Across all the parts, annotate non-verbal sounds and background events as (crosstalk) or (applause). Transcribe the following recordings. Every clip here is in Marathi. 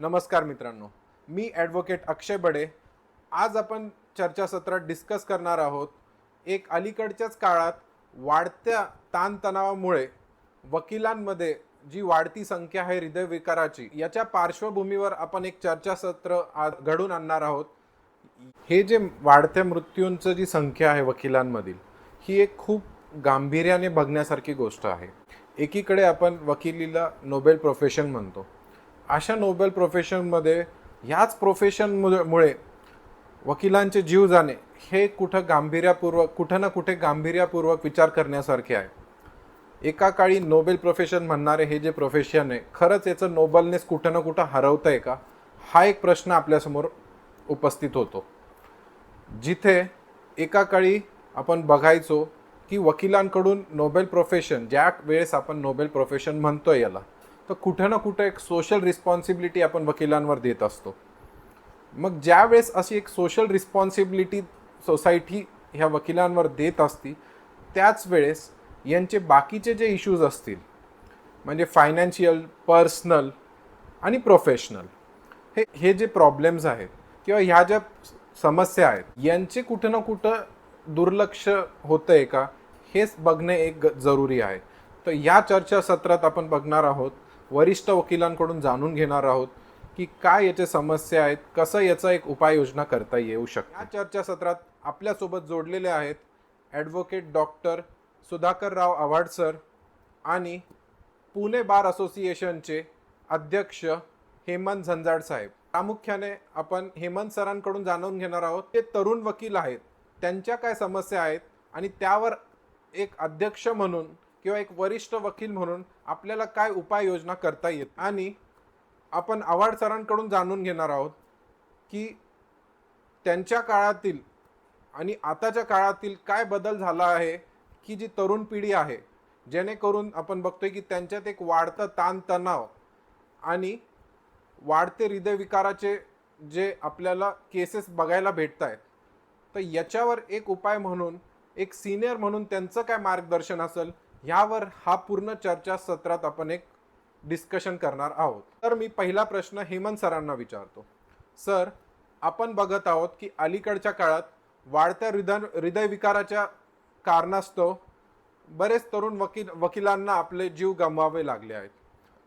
नमस्कार मित्रांनो मी ॲडव्होकेट अक्षय बडे. आज आपण चर्चासत्रात डिस्कस करणार आहोत एक अलीकडच्याच काळात वाढत्या ताणतणावामुळे वकिलांमध्ये जी वाढती संख्या आहे हृदयविकाराची याच्या पार्श्वभूमीवर आपण एक चर्चासत्र आज घडून आणणार आहोत. हे जे वाढत्या मृत्यूंचं जी संख्या आहे वकिलांमधील ही एक खूप गांभीर्याने बघण्यासारखी गोष्ट आहे. एकीकडे आपण वकिलीला नोबेल प्रोफेशन म्हणतो अशा नोबेल प्रोफेशनमध्ये ह्याच प्रोफेशनमुळे वकिलांचे जीव जाणे हे कुठं गांभीर्यापूर्वक कुठं ना कुठे गांभीर्यापूर्वक विचार करण्यासारखे आहे. एका काळी नोबेल प्रोफेशन म्हणणारे हे जे प्रोफेशन आहे खरंच याचं नोबलनेस कुठं ना कुठं हरवतं आहे का? हा एक प्रश्न आपल्यासमोर उपस्थित होतो. जिथे एका काळी आपण बघायचो की वकिलांकडून नोबेल प्रोफेशन ज्या वेळेस आपण नोबेल प्रोफेशन म्हणतोय याला तर कुठं ना कुठं एक सोशल रिस्पॉन्सिबिलिटी आपण वकिलांवर देत असतो. मग ज्यावेळेस अशी एक सोशल रिस्पॉन्सिबिलिटी सोसायटी ह्या वकिलांवर देत असती त्याच वेळेस यांचे बाकीचे जे इश्यूज असतील म्हणजे फायनान्शियल पर्सनल आणि प्रोफेशनल हे हे जे प्रॉब्लेम्स आहेत किंवा ह्या ज्या समस्या आहेत यांचे कुठं ना कुठं दुर्लक्ष होतं आहे का हेच बघणे एक जरुरी आहे. तर या चर्चासत्रात आपण बघणार आहोत. वरिष्ठ वकिलांकडून जाणून घेणार आहोत की काय याच्या समस्या आहेत कसं याचा एक उपाययोजना करता येऊ शकते. या चर्चासत्रात आपल्यासोबत जोडलेले आहेत advocate doctor Sudhakarrao Avhad sir आणि पुणे बार असोसिएशनचे अध्यक्ष हेमंत झंजाड साहेब. प्रामुख्याने आपण हेमंत सरांकडून जाणून घेणार आहोत ते तरुण वकील आहेत त्यांच्या काय समस्या आहेत आणि त्यावर एक अध्यक्ष म्हणून किंवा एक वरिष्ठ वकील म्हणून आपल्याला काय उपाययोजना करता येत? आणि आपण आव्हाड सरांकडून जाणून घेणार आहोत की त्यांच्या काळातील आणि आताच्या काळातील काय बदल झाला आहे की जी तरुण पिढी आहे जेणेकरून आपण बघतोय की त्यांच्यात एक वाढतं ताणतणाव आणि वाढते हृदयविकाराचे जे आपल्याला केसेस बघायला भेटत आहेत तर याच्यावर एक उपाय म्हणून एक सिनियर म्हणून त्यांचं काय मार्गदर्शन असेल? ह्यावर हा पूर्ण चर्चा सत्रात आपण एक डिस्कशन करणार आहोत. तर मी पहिला प्रश्न हेमंत सरांना विचारतो. सर आपण बघत आहोत की अलीकडच्या काळात वाढत्या हृदय हृदयविकाराच्या कारणास्तव बरेच तरुण वकील वकिलांना आपले जीव गमवावे लागले आहेत.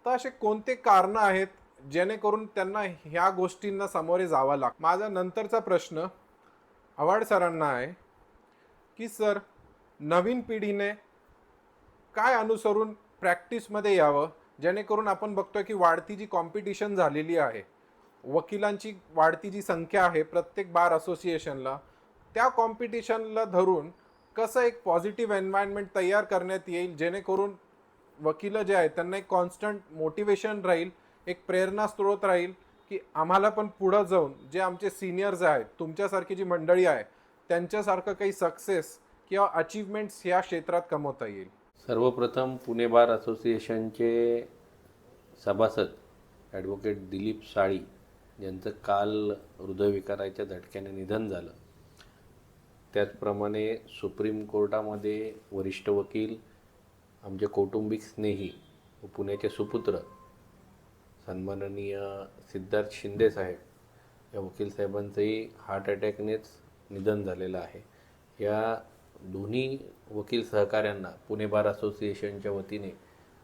तर असे कोणते कारणं आहेत जेणेकरून त्यांना ह्या गोष्टींना सामोरे जावं लाग माझा नंतरचा प्रश्न आव्हाड सरांना आहे की सर नवीन पिढीने काय अनुसरून प्रॅक्टिसमध्ये यावं? जेणेकरून आपण बघतोय की वाढती जी कॉम्पिटिशन झालेली आहे वकिलांची वाढती जी संख्या आहे प्रत्येक बार असोसिएशनला त्या कॉम्पिटिशनला धरून कसं एक पॉझिटिव्ह एन्व्हायरमेंट तयार करण्यात येईल? जेणेकरून वकील जे आहेत त्यांना एक कॉन्स्टंट मोटिवेशन राहील एक प्रेरणा स्रोत राहील की आम्हाला पण पुढं जाऊन जे आमचे सिनियर्स आहेत तुमच्यासारखी जी मंडळी आहे त्यांच्यासारखं काही सक्सेस किंवा अचीवमेंट्स ह्या क्षेत्रात कमवता येईल. सर्वप्रथम पुणे बार असोसिएशनचे सभासद ॲडव्होकेट दिलीप साळी यांचं काल हृदयविकाराच्या झटक्याने निधन झालं. त्याचप्रमाणे सुप्रीम कोर्टामध्ये वरिष्ठ वकील आमचे कौटुंबिक स्नेही व पुण्याचे सुपुत्र सन्माननीय सिद्धार्थ शिंदे साहेब या वकील साहेबांचंही हार्ट अटॅकनेच निधन झालेलं आहे. या दोन्ही वकील सहकाऱ्यांना पुणे बार असोसिएशनच्या वतीने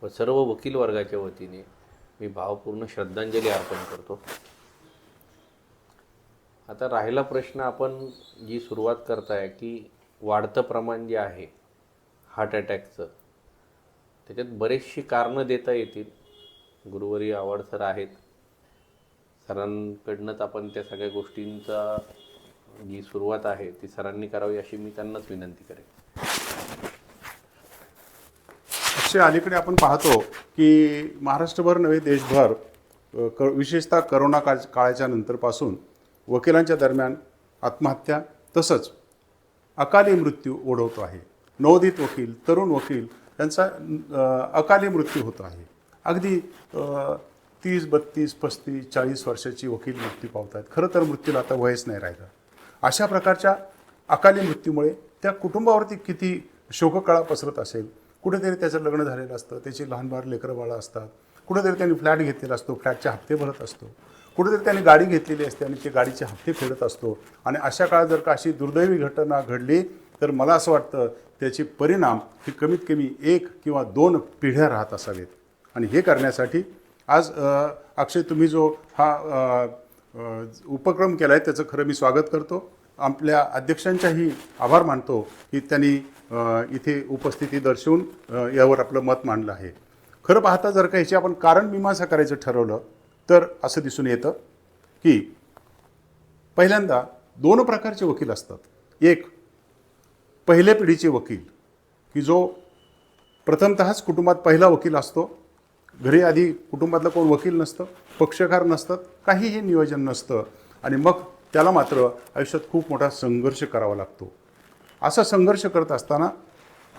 व सर्व वकील वर्गाच्या वतीने मी भावपूर्ण श्रद्धांजली अर्पण करतो. आता राहिला प्रश्न आपण जी सुरुवात करताय की वाढतं प्रमाण जे आहे हार्ट अटॅकचं त्याच्यात बरेचशी कारणं देता येतील. गुरुवारी आवड सर आहेत. सरांकडनंच आपण त्या सगळ्या गोष्टींचा जी सुरुवात आहे ती सरांनी करावी अशी मी त्यांनाच विनंती करेन. अक्षय अलीकडे आपण पाहतो की महाराष्ट्रभर नव्हे देशभर क विशेषतः करोना काळ काळाच्या नंतरपासून वकिलांच्या दरम्यान आत्महत्या तसंच अकाली मृत्यू ओढवतो आहे. नवोदित वकील तरुण वकील यांचा अकाली मृत्यू होतो आहे. अगदी तीस बत्तीस पस्तीस चाळीस वर्षाची वकील मृत्यू पावत आहेत खरं तर मृत्यूला आता वयच नाही राहिलं. अशा प्रकारच्या अकाली मृत्यूमुळे त्या कुटुंबावरती किती शोककळा पसरत असेल कुठेतरी त्याचं लग्न झालेलं असतं त्याची लहान बाळ लेकरं बाळं असतात कुठेतरी त्यांनी फ्लॅट घेतलेला असतो फ्लॅटचे हप्ते भरत असतो कुठेतरी त्यांनी गाडी घेतलेली असते आणि ते गाडीचे हप्ते फेडत असतो. आणि अशा काळात जर का अशी दुर्दैवी घटना घडली तर मला असं वाटतं त्याचे परिणाम हे कमीत कमी एक किंवा दोन पिढ्या राहत असावेत. आणि हे करण्यासाठी आज अक्षय तुम्ही जो हा उपक्रम केला आहे त्याचं खरं मी स्वागत करतो. आपल्या अध्यक्षांच्याही आभार मानतो की त्यांनी इथे उपस्थिती दर्शवून यावर आपलं मत मांडलं आहे. खरं पाहता जर का ह्याची आपण कारण मीमांसा करायचं ठरवलं तर असं दिसून येतं की पहिल्यांदा दोन प्रकारचे वकील असतात. एक पहिल्या पिढीचे वकील की जो प्रथमतःच कुटुंबात पहिला वकील असतो घरी आधी कुटुंबातलं कोण वकील नसतं पक्षकार नसतात काहीही नियोजन नसतं. आणि मग त्याला मात्र आयुष्यात खूप मोठा संघर्ष करावा लागतो. असा संघर्ष करत असताना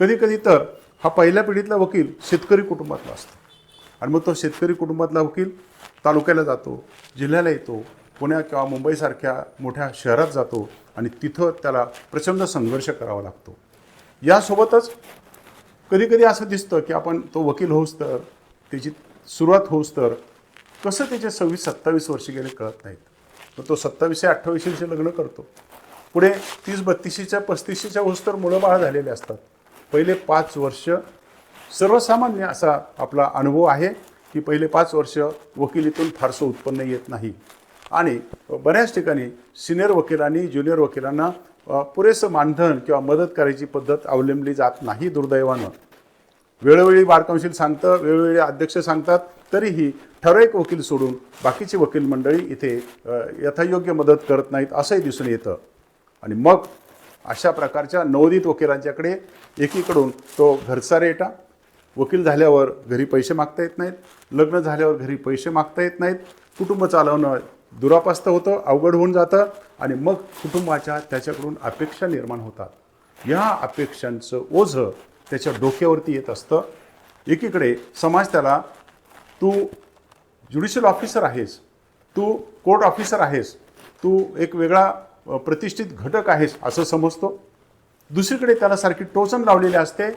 कधीकधी तर हा पहिल्या पिढीतला वकील शेतकरी कुटुंबातला असतो. आणि मग तो शेतकरी कुटुंबातला वकील तालुक्याला जातो जिल्ह्याला येतो पुण्या किंवा मुंबईसारख्या मोठ्या शहरात जातो आणि तिथं त्याला प्रचंड संघर्ष करावा लागतो. यासोबतच कधीकधी असं दिसतं की आपण तो वकील होऊस तर त्याची सुरुवात होऊस तर कसं त्याचे सव्वीस सत्तावीस वर्ष गेले कळत नाहीत. मग तो सत्तावीसशे अठ्ठावीसशे लग्न करतो. पुढे तीस बत्तीसशेच्या पस्तीसशेच्या होऊस तर मुलं बाळ झालेले असतात. पहिले पाच वर्ष सर्वसामान्य असा आपला अनुभव आहे की पहिले पाच वर्ष वकिलीतून फारसं उत्पन्न येत नाही. आणि बऱ्याच ठिकाणी सिनियर वकिलांनी ज्युनियर वकिलांना पुरेसं मानधन किंवा मदत करायची पद्धत अवलंबली जात नाही दुर्दैवानं. वेळोवेळी बार कौन्सिल सांगतं वेळोवेळी अध्यक्ष सांगतात तरीही ठराविक वकील सोडून बाकीची वकील मंडळी इथे यथायोग्य मदत करत नाहीत असंही दिसून येतं. आणि मग अशा प्रकारच्या नवोदित वकिलांच्याकडे एकीकडून तो घरचा रेटा वकील झाल्यावर घरी पैसे मागता येत नाहीत लग्न झाल्यावर घरी पैसे मागता येत नाहीत कुटुंब चालवणं दुरापास्त होतं अवघड होऊन जातं आणि मग कुटुंबाच्या त्याच्याकडून अपेक्षा निर्माण होतात. या अपेक्षांचं ओझं त्याच्या डोक्यावरती येत असतं. एकीकडे समाज त्याला तू ज्युडिशियल ऑफिसर आहेस. तू कोर्ट ऑफिसर आहेस. तू एक वेगळा प्रतिष्ठित घटक आहेस असं समजतो. दुसरीकडे त्याला सारखी टोचन लावलेली असते.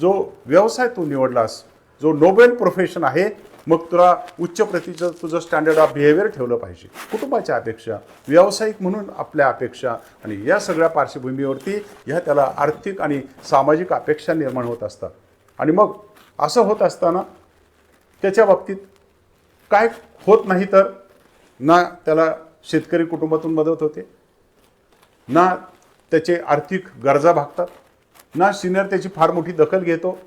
जो व्यवसाय तू निवडलास जो नोबेल प्रोफेशन आहे मग तुला उच्च प्रतीचं तुझं स्टँडर्ड ऑफ बिहेवियर ठेवलं पाहिजे. कुटुंबाच्या अपेक्षा व्यावसायिक म्हणून आपल्या अपेक्षा आणि या सगळ्या पार्श्वभूमीवरती ह्या त्याला आर्थिक आणि सामाजिक अपेक्षा निर्माण होत असतात. आणि मग असं होत असताना त्याच्या बाबतीत काय होत नाही तर ना त्याला शेतकरी कुटुंबातून मदत होते ना त्याचे आर्थिक गरजा भागतात ना सिनियर त्याची फार मोठी दखल घेतो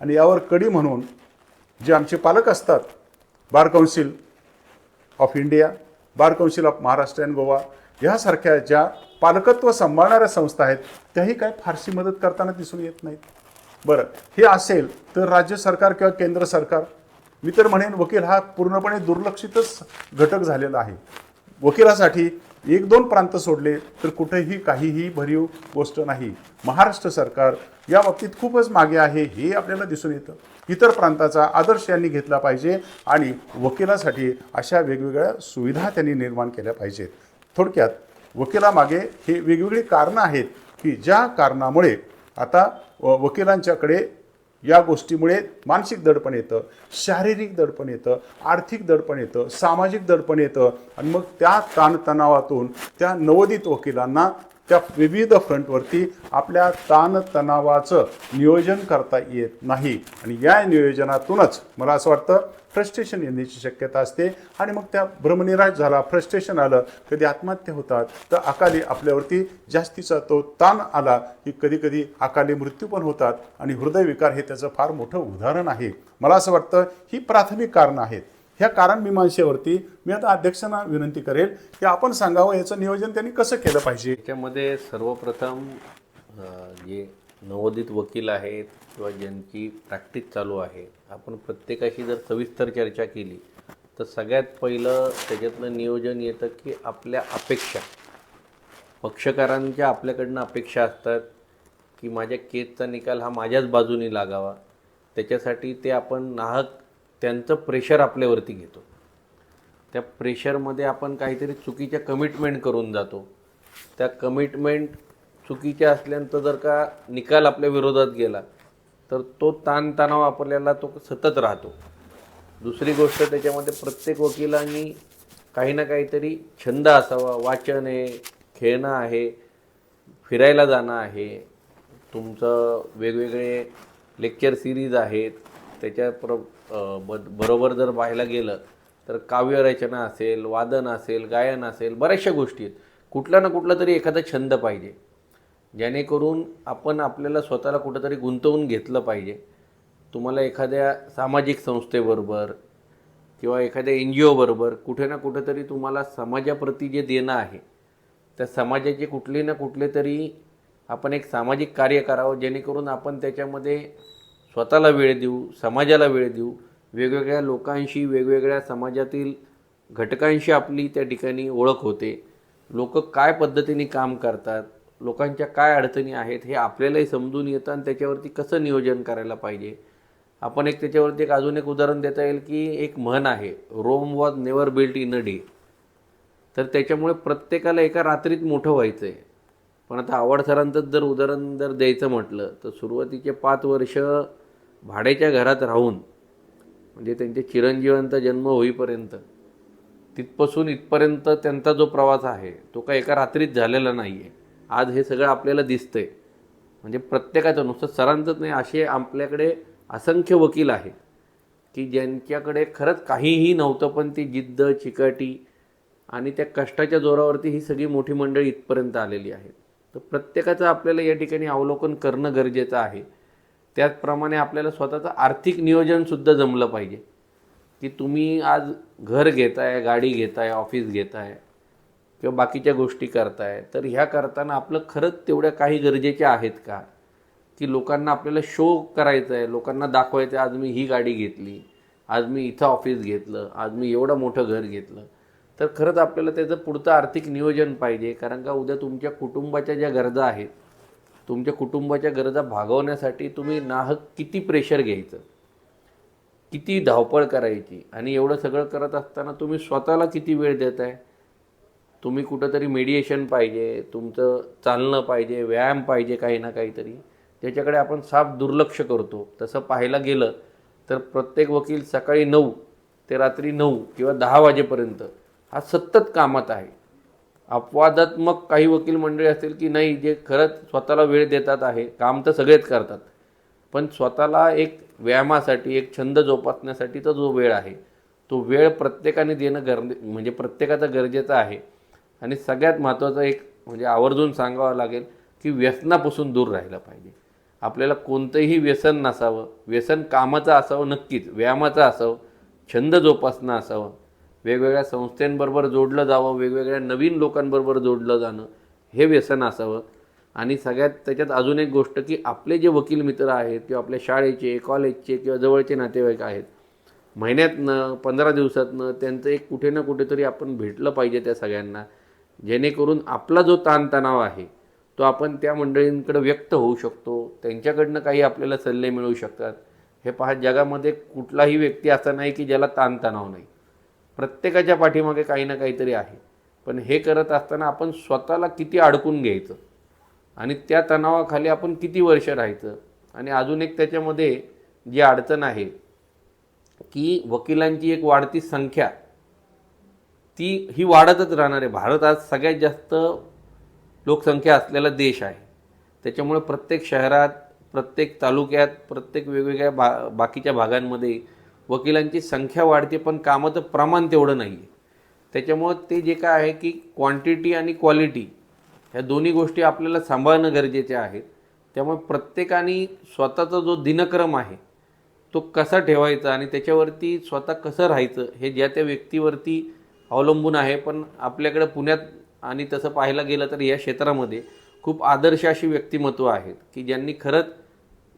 आणि यावर कडी म्हणून जे आमचे पालक असतात bar council of India bar council of Maharashtra and Goa ह्यासारख्या ज्या पालकत्व सांभाळणाऱ्या संस्था आहेत त्याही काय फारशी मदत करताना दिसून येत नाहीत. बरं हे असेल तर राज्य सरकार किंवा केंद्र सरकार मी तर म्हणेन वकील हा पूर्णपणे दुर्लक्षितच घटक झालेला आहे. वकिलासाठी एक दोन प्रांत सोडले तर कुठेही काहीही भरीव गोष्ट नाही. महाराष्ट्र सरकार या बाबतीत खूपच मागे आहे हे आपल्याला दिसून येतं. इतर प्रांताचा आदर्श यांनी घेतला पाहिजे आणि वकिलासाठी अशा वेगवेगळ्या सुविधा त्यांनी निर्माण केल्या पाहिजेत. थोडक्यात वकिलामागे हे वेगवेगळी कारणं आहेत की ज्या कारणामुळे आता व- वकिलांच्याकडे या गोष्टीमुळे मानसिक दडपण येतं शारीरिक दडपण येतं आर्थिक दडपण येतं सामाजिक दडपण येतं. आणि मग त्या ताणतणावातून त्या नवोदित वकिलांना त्या विविध फ्रंटवरती आपल्या ताणतणावाचं नियोजन करता येत नाही. आणि या नियोजनातूनच मला असं वाटतं फ्रस्ट्रेशन येण्याची शक्यता असते. आणि मग त्या भ्रमनिराश झाला फ्रस्ट्रेशन आलं कधी आत्महत्या होतात तर अकाली आपल्यावरती जास्तीचा तो ताण आला की कधी कधी अकाली मृत्यू पण होतात. आणि हृदयविकार हे त्याचं फार मोठं उदाहरण आहे. मला असं वाटतं ही प्राथमिक कारणं आहेत. ह्या कारण मीमांशेवरती मी आता अध्यक्षांना विनंती करेल की आपण सांगावं याचं नियोजन त्यांनी कसं केलं पाहिजे? त्यामध्ये सर्वप्रथम जे नवोदित वकील आहेत किंवा ज्यांची प्रॅक्टिस चालू आहे आपण प्रत्येकाशी जर सविस्तर चर्चा केली तर सगळ्यात पहिलं त्याच्यातलं नियोजन येतं की आपल्या अपेक्षा. पक्षकारांच्या आपल्याकडनं अपेक्षा असतात की माझ्या केसचा निकाल हा माझ्याच बाजूने लागावा. त्याच्यासाठी ते आपण नाहक त्यांचं प्रेशर आपल्यावरती घेतो. त्या प्रेशरमध्ये आपण काहीतरी चुकीच्या कमिटमेंट करून जातो. त्या कमिटमेंट चुकीच्या असल्यानंतर जर का निकाल आपल्या विरोधात गेला तर तो ताणतणाव आपल्याला तो सतत राहतो. दुसरी गोष्ट त्याच्यामध्ये प्रत्येक वकिलांनी काही ना काहीतरी छंद असावा. वाचन आहे खेळणं आहे फिरायला जाणं आहे. तुमचं वेगवेगळे लेक्चर सिरीज आहेत. त्याच्या प्र ब बरोबर जर पाहायला गेलं तर काव्यरचना असेल वादन असेल गायन असेल बऱ्याचशा गोष्टी आहेत. कुठला ना कुठला तरी एखादा छंद पाहिजे. जेणेकरून आपण आपल्याला स्वतःला कुठंतरी गुंतवून घेतलं पाहिजे. तुम्हाला एखाद्या सामाजिक संस्थेबरोबर किंवा एखाद्या एन जी ओबरोबर कुठे ना कुठेतरी तुम्हाला समाजाप्रती जे देणं आहे त्या समाजाचे कुठले ना कुठले तरी आपण एक सामाजिक कार्य करावं जेणेकरून आपण त्याच्यामध्ये स्वतःला वेळ देऊ समाजाला वेळ देऊ. वेगवेगळ्या लोकांशी वेगवेगळ्या समाजातील घटकांशी आपली त्या ठिकाणी ओळख होते. लोक काय पद्धतीने काम करतात लोकांच्या काय अडचणी आहेत हे आपल्यालाही समजून येतं आणि त्याच्यावरती कसं नियोजन करायला पाहिजे? आपण एक त्याच्यावरती एक अजून एक उदाहरण देता येईल की एक म्हण आहे Rome was never built in a day. तर त्याच्यामुळे प्रत्येकाला एका रात्रीत मोठं व्हायचं आहे पण आता आवड सरांचंच जर उदाहरण जर द्यायचं म्हटलं तर सुरुवातीचे पाच वर्ष भाड्याच्या घरात राहून म्हणजे त्यांच्या चिरंजीवांचा जन्म होईपर्यंत तिथपासून इथपर्यंत त्यांचा जो प्रवास आहे तो काय एका रात्रीत झालेला नाही आहे आज हे सगळं आपल्याला दिसतंय. म्हणजे प्रत्येकाचं नुसतं सरांचंच नाही असे आपल्याकडे असंख्य वकील आहेत की ज्यांच्याकडे खरंच काहीही नव्हतं पण ती जिद्द चिकाटी आणि त्या कष्टाच्या जोरावरती ही सगळी मोठी मंडळी इथपर्यंत आलेली आहेत. तर प्रत्येकाचं आपल्याला या ठिकाणी अवलोकन करणं गरजेचं आहे. त्याचप्रमाणे आपल्याला स्वतःचं आर्थिक नियोजनसुद्धा जमलं पाहिजे. की तुम्ही आज घर घेताय गाडी घेताय ऑफिस घेताय किंवा बाकीच्या गोष्टी करताय तर ह्या करताना आपलं खरंच तेवढ्या काही गरजेच्या आहेत का? की लोकांना आपल्याला शो करायचा आहे लोकांना दाखवायचं आहे आज मी ही गाडी घेतली आज मी इथं ऑफिस घेतलं आज मी एवढं मोठं घर घेतलं. तर खरंच आपल्याला त्याचं पुढचं आर्थिक नियोजन पाहिजे कारण का उद्या तुमच्या कुटुंबाच्या ज्या गरजा आहेत तुमच्या कुटुंबाच्या गरजा भागवण्यासाठी तुम्ही नाहक किती प्रेशर घ्यायचं? किती धावपळ करायची? आणि एवढं सगळं करत असताना तुम्ही स्वतःला किती वेळ देत आहे तुम्ही कुठंतरी मेडिएशन पाहिजे तुमचं चालणं पाहिजे व्यायाम पाहिजे काही ना काहीतरी त्याच्याकडे आपण साफ दुर्लक्ष करतो. तसं पाहायला गेलं तर प्रत्येक वकील सकाळी नऊ ते रात्री नऊ किंवा दहा वाजेपर्यंत हा सतत कामात आहे. अपवादात्मक काही वकील मंडळी असतील की नाही जे खरंच स्वतःला वेळ देतात आहे काम तर सगळेच करतात. पण स्वतःला एक व्यायामासाठी एक छंद जोपासण्यासाठीचा जो वेळ आहे तो वेळ प्रत्येकाने देणं गरजे म्हणजे प्रत्येकाचा गरजेचा आहे. आणि सगळ्यात महत्त्वाचं एक म्हणजे आवर्जून सांगावं लागेल की व्यसनापासून दूर राहिलं पाहिजे. आपल्याला कोणतंही व्यसन नसावं व्यसन कामाचं असावं नक्कीच व्यायामाचं असावं छंद जोपासणं असावं वेगवेगळ्या संस्थांबरोबर जोडलं जावं वेगवेगळ्या नवीन लोकांबरोबर जोडलं जाणं हे व्यसन असावं. आणि सगळ्यात त्याच्यात अजून एक गोष्ट की आपले जे वकील मित्र आहेत किंवा आपल्या शाळेचे कॉलेजचे किंवा जवळचे नातेवाईक आहेत महिन्यातनं पंधरा दिवसातनं त्यांचं एक कुठे ना कुठेतरी आपण भेटलं पाहिजे त्या सगळ्यांना. जेणेकरून आपला जो ताणतणाव आहे तो आपण त्या मंडळींकडे व्यक्त होऊ शकतो. त्यांच्याकडनं काही आपल्याला सल्ले मिळू शकतात. हे पहा जगामध्ये कुठलाही व्यक्ती असा नाही की ज्याला ताणतणाव नाही. प्रत्येकाच्या पाठीमागे काही ना काहीतरी आहे. पण हे करत असताना आपण स्वतःला किती अडकून घ्यायचं? आणि त्या तणावाखाली आपण किती वर्ष राहायचं? आणि अजून एक त्याच्यामध्ये जी अडचण आहे की वकिलांची एक वाढती संख्या ती ही वाढतच राहणार आहे. भारत आज सगळ्यात जास्त लोकसंख्या असलेला देश आहे. त्याच्यामुळे प्रत्येक शहरात प्रत्येक तालुक्यात प्रत्येक वेगवेगळ्या बा बाकीच्या भागांमध्ये वकिलांची संख्या वाढते पण कामाचं प्रमाण तेवढं नाही आहे त्याच्यामुळं ते जे काय आहे की क्वांटिटी आणि क्वालिटी ह्या दोन्ही गोष्टी आपल्याला सांभाळणं गरजेचे आहेत त्यामुळे प्रत्येकाने स्वतःचा जो दिनक्रम आहे तो कसा ठेवायचा आणि त्याच्यावरती स्वतः कसं राहायचं हे ज्या त्या व्यक्तीवरती अवलंबून आहे पण आपल्याकडे पुण्यात आणि तसं पाहायला गेलं तर या क्षेत्रामध्ये खूप आदर्श अशी व्यक्तिमत्व आहेत की ज्यांनी खरंच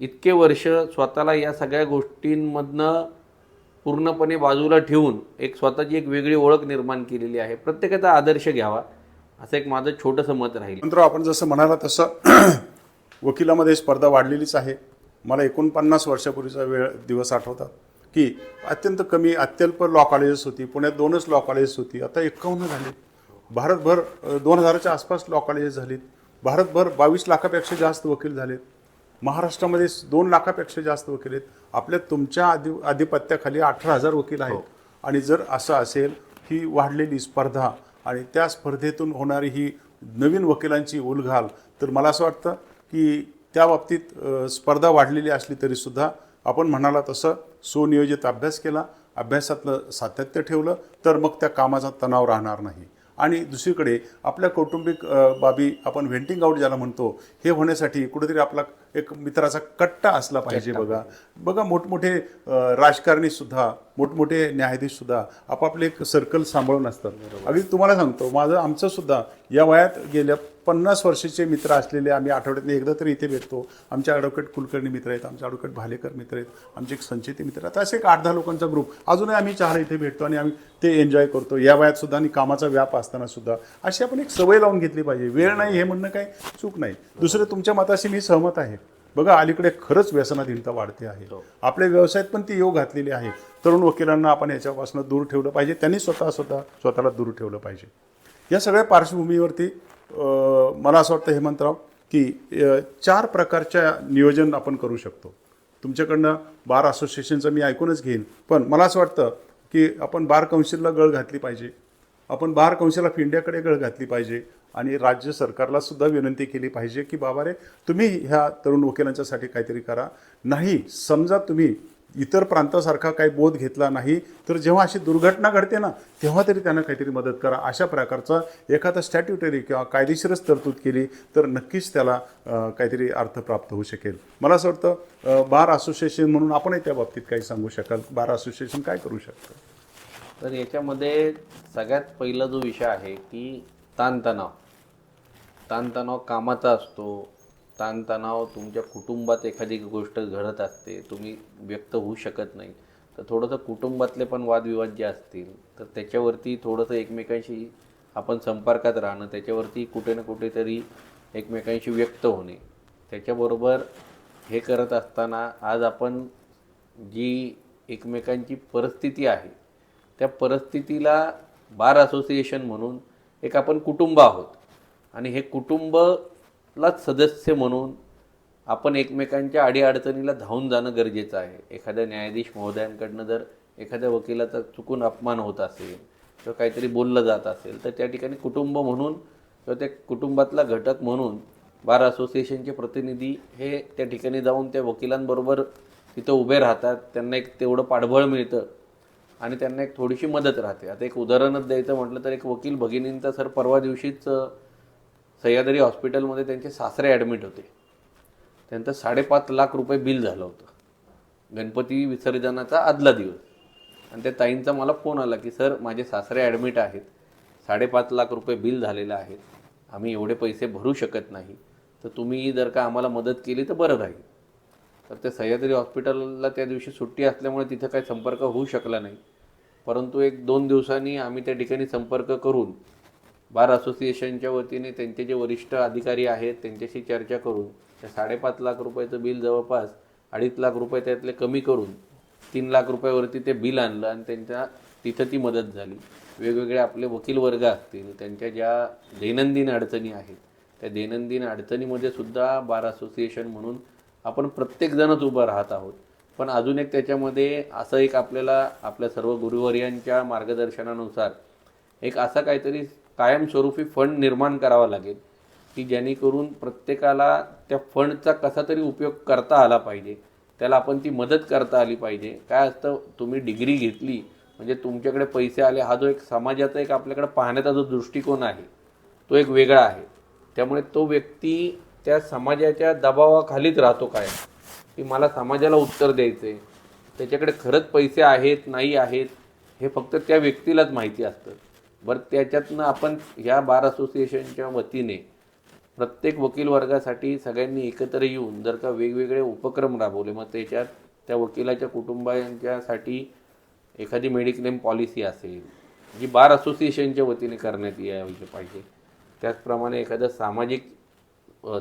इतके वर्ष स्वतःला या सगळ्या गोष्टींमधनं पूर्णपणे बाजूला ठेवून एक स्वतःची एक वेगळी ओळख निर्माण केलेली आहे. प्रत्येकाचा आदर्श घ्यावा असं एक माझं छोटंसं मत राहील. नंतर आपण जसं म्हणाला तसं (clears throat) वकिलामध्ये स्पर्धा वाढलेलीच आहे. मला एकोणपन्नास वर्षापूर्वीचा वेळ दिवस आठवतात. की अत्यंत कमी अत्यल्प लॉ कॉलेजेस होती. पुण्यात दोनच लॉ कॉलेजेस होती. आता एक्कावन्न झाली. भारतभर दोन हजाराच्या आसपास लॉ कॉलेजेस झालीत. भारतभर बावीस लाखापेक्षा जास्त वकील झालेत. महाराष्ट्रामध्ये दोन लाखापेक्षा जास्त वकील आहेत. आपल्या तुमच्या आधि आधिपत्याखाली अठरा हजार वकील आहेत. आणि जर असं असेल ही वाढलेली स्पर्धा आणि त्या स्पर्धेतून होणारी ही नवीन वकिलांची उलघाल तर मला असं वाटतं की त्या बाबतीत स्पर्धा वाढलेली असली तरीसुद्धा आपण म्हणाला तसं सुनियोजित अभ्यास केला. अभ्यासातलं सातत्य ठेवलं तर मग त्या कामाचा तणाव राहणार नाही. आणि दुसरीकडे आपल्या कौटुंबिक बाबी आपण व्हेंटिंग आउट ज्याला म्हणतो हे होण्यासाठी कुठेतरी आपला एक मित्राचा कट्टा असला पाहिजे बघा. बघा मोठमोठे अ, राजकारणी सुद्धा मोठमोठे न्यायाधीश सुद्धा आपापले एक सर्कल सांभाळून असतात. अगदी तुम्हाला सांगतो माझं आमचं सुद्धा या वयात गेल्या पन्नास वर्षाचे मित्र असलेले आम्ही आठवड्यातून एकदा तरी इथे भेटतो. आमचे ॲडव्होकेट कुलकर्णी मित्र आहेत आमचे ॲडव्होकेट भालेकर मित्र आहेत आमचे एक संचेती मित्र आहेत. असे एक आठ दहा लोकांचा ग्रुप अजूनही आम्ही चार इथे भेटतो आणि आम्ही ते एन्जॉय करतो. या वयात सुद्धा आणि कामाचा व्याप असताना सुद्धा अशी आपण एक सवय लावून घेतली पाहिजे. वेळ नाही हे म्हणणं काही चूक नाही. दुसरं तुमच्या मताशी मी सहमत आहे. बघा अलीकडे खरंच व्यसनाधीनता वाढते आहे. आपल्या व्यवसायात पण ती योग घातलेली आहे. तरुण वकिलांना आपण याच्यापासून दूर ठेवलं पाहिजे. त्यांनी स्वतः स्वतः स्वतःला दूर ठेवलं पाहिजे. या सगळ्या पार्श्वभूमीवरती मला असं वाटतं हेमंतराव की चार प्रकारच्या नियोजन आपण करू शकतो. तुमच्याकडनं बार असोसिएशनचं मी ऐकूनच घेईन. पण मला असं वाटतं की आपण बार कौन्सिलला गळ घातली पाहिजे. आपण बार कौन्सिल ऑफ इंडियाकडे गळ घातली पाहिजे. आणि राज्य सरकारला सुद्धा विनंती केली पाहिजे की बाबा रे तुम्ही ह्या तरुण वकिलांच्यासाठी काहीतरी करा. नाही समजा तुम्ही इतर प्रांतासारखा काही बोध घेतला नाही तर जेव्हा अशी दुर्घटना घडते ना तेव्हा तरी त्यांना काहीतरी मदत करा. अशा प्रकारचा एखादा स्टॅट्युटरी किंवा कायदेशीरच तरतूद केली तर नक्कीच त्याला काहीतरी अर्थ प्राप्त होऊ शकेल. मला असं वाटतं बार असोसिएशन म्हणून आपणही त्या बाबतीत काही सांगू शकाल. बार असोसिएशन काय करू शकतं? तर याच्यामध्ये सगळ्यात पहिला जो विषय आहे की ताणतणाव. ताणतणाव कामाचा असतो ताणतणाव तुमच्या कुटुंबात एखादी गोष्ट घडत असते तुम्ही व्यक्त होऊ शकत नाही तर थोडंसं कुटुंबातले पण वादविवाद जे असतील तर त्याच्यावरती थोडंसं एकमेकांशी आपण संपर्कात राहणं त्याच्यावरती कुठे ना कुठेतरी एकमेकांशी व्यक्त होणे त्याच्याबरोबर हे करत असताना आज आपण जी एकमेकांची परिस्थिती आहे त्या परिस्थितीला बार असोसिएशन म्हणून एक आपण कुटुंब आहोत. आणि हे कुटुंब लाच सदस्य म्हणून आपण एकमेकांच्या अडीअडचणीला धावून जाणं गरजेचं आहे. एखाद्या न्यायाधीश महोदयांकडनं जर एखाद्या वकिलाचा चुकून अपमान होत असेल किंवा काहीतरी बोललं जात असेल तर त्या ठिकाणी कुटुंब म्हणून किंवा त्या कुटुंबातला घटक म्हणून बार असोसिएशनचे प्रतिनिधी हे त्या ठिकाणी जाऊन त्या वकिलांबरोबर तिथं उभे राहतात. त्यांना एक तेवढं पाठबळ मिळतं आणि त्यांना एक थोडीशी मदत राहते. आता एक उदाहरणच द्यायचं म्हटलं तर एक वकील भगिनींचा सर परवा दिवशीच सह्याद्री हॉस्पिटलमध्ये त्यांचे सासरे ॲडमिट होते. त्यांचं साडेपाच लाख रुपये बिल झालं होतं. गणपती विसर्जनाचा आदला दिवस. आणि त्या ताईंचा मला फोन आला की सर माझे सासरे ॲडमिट आहेत. साडेपाच लाख रुपये बिल झालेलं आहेत आम्ही एवढे पैसे भरू शकत नाही. तर तुम्ही जर का आम्हाला मदत केली तर बरं राहील. तर ते सह्याद्री हॉस्पिटलला त्या दिवशी सुट्टी असल्यामुळे तिथं काही संपर्क होऊ शकला नाही. परंतु एक दोन दिवसांनी आम्ही त्या ठिकाणी संपर्क करून बार असोसिएशनच्या वतीने त्यांचे जे वरिष्ठ अधिकारी आहेत त्यांच्याशी चर्चा करून त्या साडेपाच लाख रुपयाचं बिल जवळपास अडीच लाख रुपये त्यातले कमी करून तीन लाख रुपयावरती ते बिल आणलं आणि त्यांच्या तिथं ती मदत झाली. वेगवेगळे आपले वकील वर्ग असतील त्यांच्या ज्या दैनंदिन अडचणी आहेत त्या दैनंदिन अडचणीमध्ये सुद्धा बार असोसिएशन म्हणून आपण प्रत्येकजणच उभं राहत आहोत. पण अजून एक त्याच्यामध्ये असं एक आपल्याला आपल्या सर्व गुरुवर्यांच्या मार्गदर्शनानुसार एक असा काहीतरी कायमस्वरूपी फंड निर्माण करावा लागेल की जेणेकरून प्रत्येकाला त्या फंडचा कसा तरी उपयोग करता आला पाहिजे त्याला आपण ती मदत करता आली पाहिजे. काय असतं तुम्ही डिग्री घेतली म्हणजे तुमच्याकडे पैसे आले हा जो एक समाजाचा एक आपल्याकडे पाहण्याचा जो दृष्टिकोन आहे तो एक वेगळा आहे. त्यामुळे तो व्यक्ती त्या समाजाच्या दबावाखालीच राहतो काय की मला समाजाला उत्तर द्यायचं आहे त्याच्याकडे खरंच पैसे आहेत नाही आहेत हे फक्त त्या व्यक्तीलाच माहिती असतं. बरं त्याच्यातनं आपण ह्या बार असोसिएशनच्या वतीने प्रत्येक वकील वर्गासाठी सगळ्यांनी एकत्र येऊन जर का वेगवेगळे उपक्रम राबवले मग त्याच्यात त्या वकिलाच्या कुटुंबांच्यासाठी एखादी मेडिक्लेम पॉलिसी असेल जी बार असोसिएशनच्या वतीने करण्यात यावी पाहिजे. त्याचप्रमाणे एखादं सामाजिक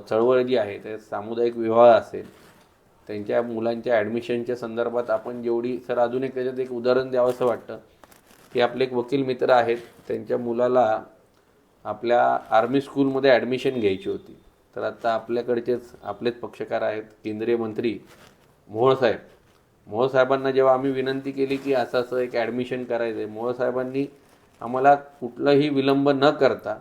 चळवळ जी आहे त्या सामुदायिक विवाह असेल त्यांच्या मुलांच्या ॲडमिशनच्या संदर्भात आपण जेवढी सर अजून एक त्याच्यात एक उदाहरण द्यावं असं वाटतं की आपले एक वकील मित्र आहेत. त्यांच्या मुलाला आपल्या आर्मी स्कूलमध्ये ॲडमिशन घ्यायची होती. तर आता आपल्याकडचेच आपलेच पक्षकार आहेत केंद्रीय मंत्री मोहोळ साहेब. साहेबांना जेव्हा आम्ही विनंती केली की असं असं एक ॲडमिशन करायचं आहे मोहोळ साहेबांनी आम्हाला कुठलाही विलंब न करता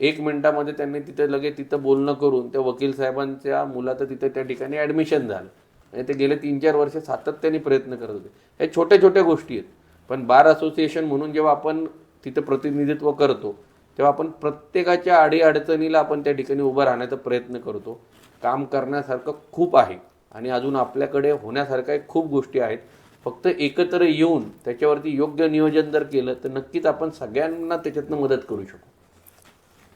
एक मिनटामध्ये त्यांनी तिथे लगेच तिथं बोलणं करून त्या वकील साहेबांच्या मुलाचं तिथे त्या ठिकाणी ॲडमिशन झालं. आणि ते गेले तीन चार वर्ष सातत्याने प्रयत्न करत होते. हे छोट्या छोट्या गोष्टी आहेत. पण बार असोसिएशन म्हणून जेव्हा आपण तिथं प्रतिनिधित्व करतो तेव्हा आपण प्रत्येकाच्या अडीअडचणीला आपण त्या ठिकाणी उभं राहण्याचा प्रयत्न करतो. काम करण्यासारखं खूप आहे आणि अजून आपल्याकडे होण्यासारख्या खूप गोष्टी आहेत. फक्त एकत्र येऊन त्याच्यावरती योग्य नियोजन जर केलं तर नक्कीच आपण सगळ्यांना त्याच्यातनं मदत करू शकू.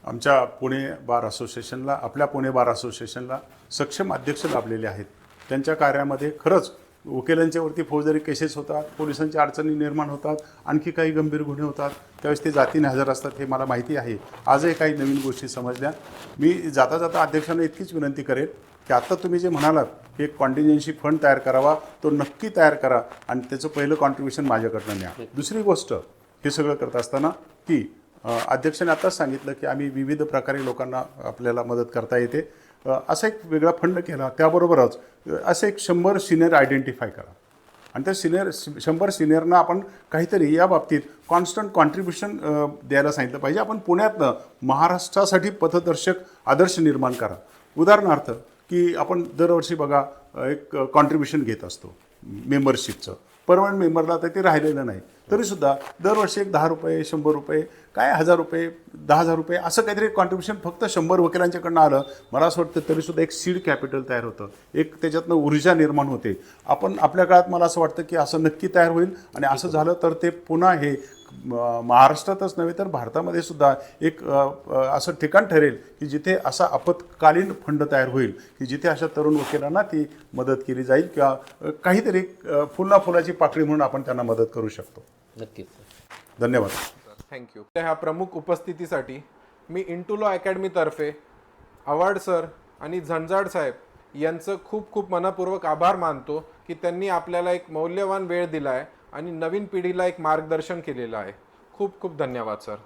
आमच्या पुणे बार असोसिएशनला आपल्या पुणे बार असोसिएशनला सक्षम अध्यक्ष लाभलेले आहेत. त्यांच्या कार्यामध्ये खरंच वकिलांच्यावरती फौजदारी केसेस होतात पोलिसांच्या अडचणी निर्माण होतात आणखी काही गंभीर गुन्हे होतात त्यावेळेस ते जातीने हजर असतात हे मला माहिती आहे. आजही काही नवीन गोष्टी समजल्या. मी जाता जाता अध्यक्षांना इतकीच विनंती करेल की आत्ता तुम्ही जे म्हणालात की एक कॉन्टिन्जन्सी फंड तयार करावा तो नक्की तयार करा आणि त्याचं पहिलं कॉन्ट्रीब्युशन माझ्याकडनं न्या. दुसरी गोष्ट हे सगळं करत असताना की अध्यक्षाने आताच सांगितलं की आम्ही विविध प्रकारे लोकांना आपल्याला मदत करता येते. असा एक वेगळा फंड केला. त्याबरोबरच असे एक शंभर सिनियर आयडेंटिफाय करा. आणि त्या सिनियर शंभर सिनियरना आपण काहीतरी या बाबतीत कॉन्स्टंट कॉन्ट्रीब्युशन द्यायला सांगितलं पाहिजे. आपण पुण्यातनं महाराष्ट्रासाठी पथदर्शक आदर्श निर्माण करा. उदाहरणार्थ की आपण दरवर्षी बघा एक कॉन्ट्रीब्युशन घेत असतो मेंबरशिपचं. परमनंट मेंबरला तर ते राहिलेलं नाही. तरीसुद्धा दरवर्षी एक दहा रुपये शंभर रुपये काय हजार रुपये दहा हजार रुपये असं काहीतरी कॉन्ट्रीब्युशन फक्त शंभर वकिलांच्याकडनं आलं. मला असं वाटतं तरीसुद्धा एक सीड कॅपिटल तयार होतं. एक त्याच्यातनं ऊर्जा निर्माण होते. आपण आपल्या काळात मला असं वाटतं की असं नक्की तयार होईल आणि असं झालं तर ते पुन्हा हे म- महाराष्ट्रातच नव्हे तर भारतामध्ये सुद्धा एक असं ठिकाण ठरेल की जिथे असा आपत्कालीन फंड तयार होईल की जिथे अशा तरुण वकिलांना ती मदत केली जाईल किंवा काहीतरी अ, फुलना फुलाची पाकळी म्हणून आपण त्यांना मदत करू शकतो. नक्कीच धन्यवाद. थँक्यू ह्या प्रमुख उपस्थितीसाठी मी इंटुलो अकॅडमीतर्फे अवार्ड सर आणि झंझाड साहेब यांचं खूप खूप मनापूर्वक आभार मानतो की त्यांनी आपल्याला एक मौल्यवान वेळ दिला आहे आणि नवीन पिढीला एक मार्गदर्शन केलेलं आहे. खूप खूप धन्यवाद सर